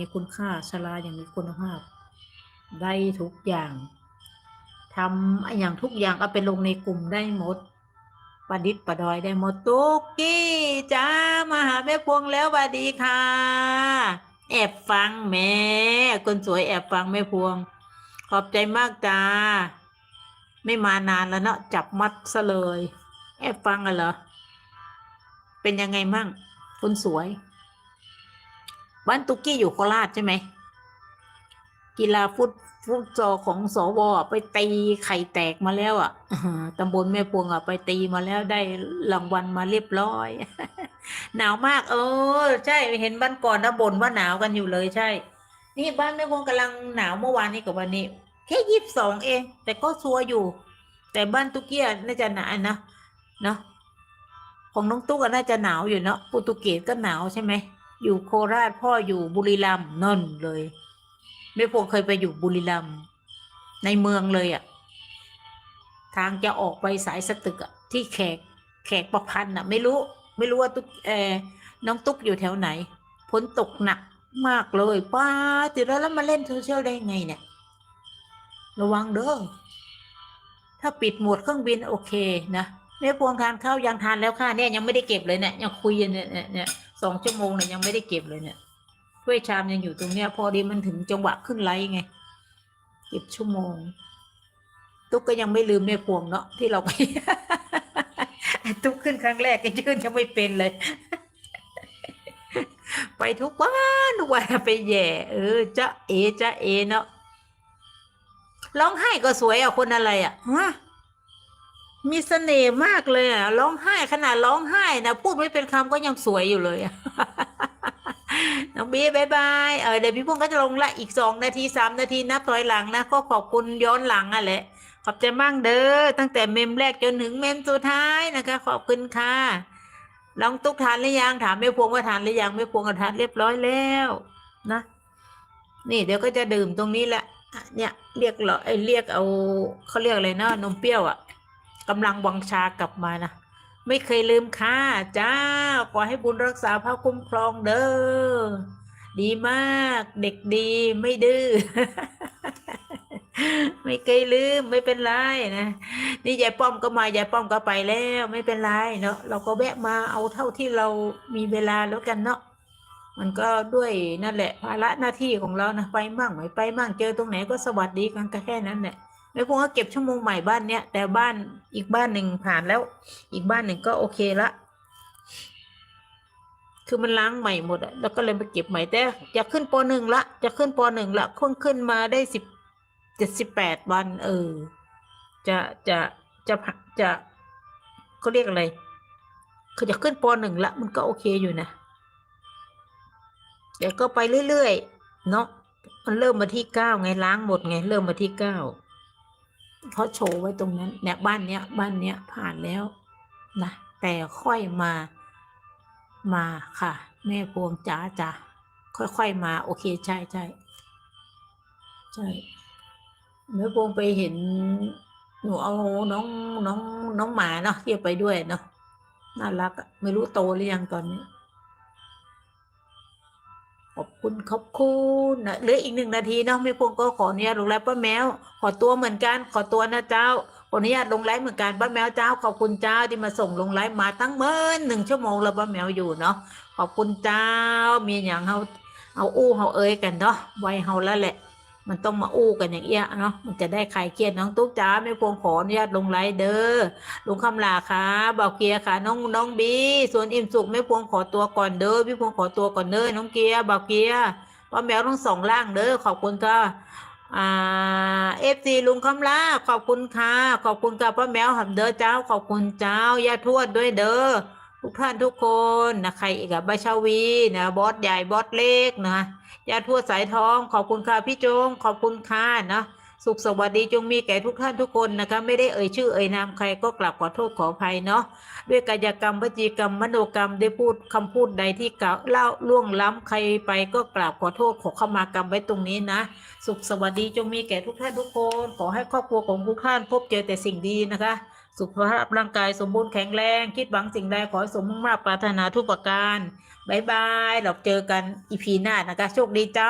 มีคุณค่าชราอย่างมีคุณภาพ ได้ทุกอย่างทำอย่างทุกอย่างเอาไปลงในกลุ่มได้หมดประดิษฐ์ประดอยได้หมดตุกกี้จ้ามาหาแม่พวงแล้วสวัสดีค่ะ แอบฟังแม่คนสวยแอบฟังแม่พวง ขอบใจมากจ้า ไม่มานานแล้วเนาะจับมัดซะเลย แอบฟังกันเหรอ เป็นยังไงมั่งคนสวย บ้านตุกกี้อยู่โคราชใช่ไหมกีฬาฟุตฟุตซอของสวไปตีไข่แตกมาแล้วอะตำบลแม่พวงอะไปตีมาแล้วได้รางวัลมาเรียบร้อย หนาวมาก เออ ใช่เห็นบ้านก่อนนะบ่นว่าหนาวกันอยู่เลยใช่ นี่บ้านแม่พวงกำลังหนาวเมื่อวานนี้กับวันนี้ แค่ยี่สิบสองเอง แต่ก็ซัวอยู่ แต่บ้านตุกเกียน่าจะหนาวนะเนาะของน้องตุ๊กน่าจะหนาวอยู่เนาะปรตุเกสก็หนาวใช่ไหม อยู่โคราชพ่ออยู่บุรีรัมย์นนเลยแม่พวงเคยไปอยู่บุรีรัมย์ในเมืองเลยอะ่ะ ทางจะออกไปสายสตึกอะ่ะ ที่แขกแขกประพันธ์อะ ไม่รู้ ไม่รู้ว่าตุ๊กเอน้องตุ๊กอยู่แถวไหนฝนตกหนักมากเลยป้าติดแล้วแล้วมาเล่นโซเชียลได้ไงเนี่ย ระวังเด้อถ้าปิดหมดเครื่องบินโอเคนะ แม่พวงทานข้าวยังทานแล้วค่ะเนี่ยยังไม่ได้เก็บเลยเนี่ยยังคุยอยู่เนี่ยเนี่ยเนี่ยสองชั่วโมงเนี่ยยังไม่ได้เก็บเลยเนี่ยถ้วยชามยังอยู่ตรงเนี้ย พอดีมันถึงจังหวะขึ้นไลฟ์ไงเก็บชั่วโมง ตุ๊กก็ยังไม่ลืมแม่พวงเนาะที่เราไปตุ๊กขึ้นครั้งแรกไอ้ยื่นยังไม่เป็นเลย ไปทุกวันทุกวันไปแย่เออจะเอจะเอเนาะร้องไห้ก็สวยอะคนอะไรอะฮะ มีเสน่ห์มากเลยอะร้องไห้ขนาดร้องไห้นะพูดไม่เป็นคำก็ยังสวยอยู่เลยอะน้องบีบายบายเออเดี๋ยวพี่พงษ์ก็จะลงละอีกสองนาทีสามนาทีนับถอยหลังนะก็ขอบคุณย้อนหลังอะแหละขอบใจมากเด้อตั้งแต่เมมแรกจนถึงเมมสุดท้ายนะคะ ขอบคุณค่ะลองตุ๊กทานหรือยังถามแม่พวงว่าทานหรือยังแม่พวงก็ทานเรียบร้อยแล้วนะ นี่เดี๋ยวก็จะดื่มตรงนี้แหละเนี่ยเรียกเหรอไอเรียกเอาเขาเรียกอะไรนะนมเปรี้ยวอะ กำลังวังชากลับมานะไม่เคยลืมค่ะจ้าขอให้บุญรักษาพระคุ้มครองเด้อดีมากเด็กดีไม่ดื้อไม่เคยลืมไม่เป็นไรนะนี่ยายป้อมก็มายายป้อมก็ไปแล้วไม่เป็นไรเนาะเราก็แวะมาเอาเท่าที่เรามีเวลาแล้วกันเนาะมันก็ด้วยนั่นแหละภาระหน้าที่ของเรานะไปมั่งไม่ไปมั่งเจอตรงไหนก็สวัสดีกันก็แค่นั้นแหละ ไม่พงก็เก็บชั่วโมงใหม่บ้านเนี้ยแต่บ้านอีกบ้านหนึ่งผ่านแล้ว อีกบ้านหนึ่งก็โอเคละคือมันล้างใหม่หมดอะแล้วก็เลยมาเก็บใหม่แต่จะขึ้นปหนึ่งละจะขึ้นปหนึ่งละขึ้นขึ้นมาได้สิบเจ็ดสิบแปดวัน เออ จะจะจะจะจะเขาเรียกอะไรคือจะขึ้นปหนึ่งละมันก็โอเคอยู่นะเดี๋ยวก็ไปเรื่อยๆเนาะมันเริ่มมาที่เก้าไงล้างหมดไง เริ่มมาที่เก้า เขาโชว์ไว้ตรงนั้นเนี่ยบ้านเนี้ยบ้านเนี้ยผ่านแล้วนะแต่ค่อยมามาค่ะ แม่พวงจ๋าจ๋าค่อยๆมา โอเคใช่ใช่ใช่แม่พวงไปเห็นหนูเอาน้องน้องน้องหมาเนาะที่ไปด้วยเนาะน่ารักไม่รู้โตหรือยังตอนนี้ อบคุณขอบคุณนะเหลืออีกหนึ่งนาทีเนาะแม่พวงก็ขออนุญาตลงไลฟ์ป้าแมว ขอตัวเหมือนกัน ขอตัวนะเจ้าขออนุญาตลงไลฟ์เหมือนกันป้าแมวเจ้า ขอบคุณเจ้าที่มาส่งลงไลฟ์มาตั้งเมื่อหนึ่งชั่วโมงแล้วป้าแมวอยู่เนาะขอบคุณเจ้ามีอย่างเฮาเอาอู้เฮาเอ้ยกันเนาะไว้เฮาแล้วแหละ มันต้องมาอู้กันอย่างเอี้ยเนาะมันจะได้คลายเครียดน้องตุ๊กจ้าไม่พวงขออนุญาตลงไลฟ์เด้อลุงคำลาค่ะบ่าวเกียร์ค่ะ น้องน้องบีส่วนอิ่มสุขไม่พวงขอตัวก่อนเด้อพี่พวงขอตัวก่อนเด้อน้องเกียร์บ่าวเกียร์ป้าแมวทั้งสองล่างเด้อขอบคุณค่ะอ่าเอฟซีลุงคำลาขอบคุณค่ะขอบคุณค่ะป้าแมวหับเด้อเจ้า ขอบคุณเจ้าย่าทวดด้วยเด้อ ทุกท่านทุกคนนะใครอีกอะใบชาวีนะบอสใหญ่บอสเล็กนะยาทั่วสายทอง ขอบคุณค่ะพี่โจง ขอบคุณค่ะนะสุขสวัสดีจงมีแก่ทุกท่านทุกคนนะคะ ไม่ได้เอ่ยชื่อเอ่ยนามใครก็กลับขอโทษขออภัยเนาะด้วยกายกรรมวจีกรรมมโนกรรมได้พูดคำพูดใดที่กล่าวเล่าล่วงล้ำใครไปก็กราบขอโทษขอเข้ามากรรมไว้ตรงนี้นะ สุขสวัสดีจงมีแก่ทุกท่านทุกคน ขอให้ครอบครัวของทุกท่านพบเจอแต่สิ่งดีนะคะ สุขภาพร่างกายสมบูรณ์แข็งแรง คิดหวังสิ่งใดขอสมมุ่งมาปรารถนาทุกประการบายบาย เราเจอกันอีพีหน้านะคะ โชคดีจ้า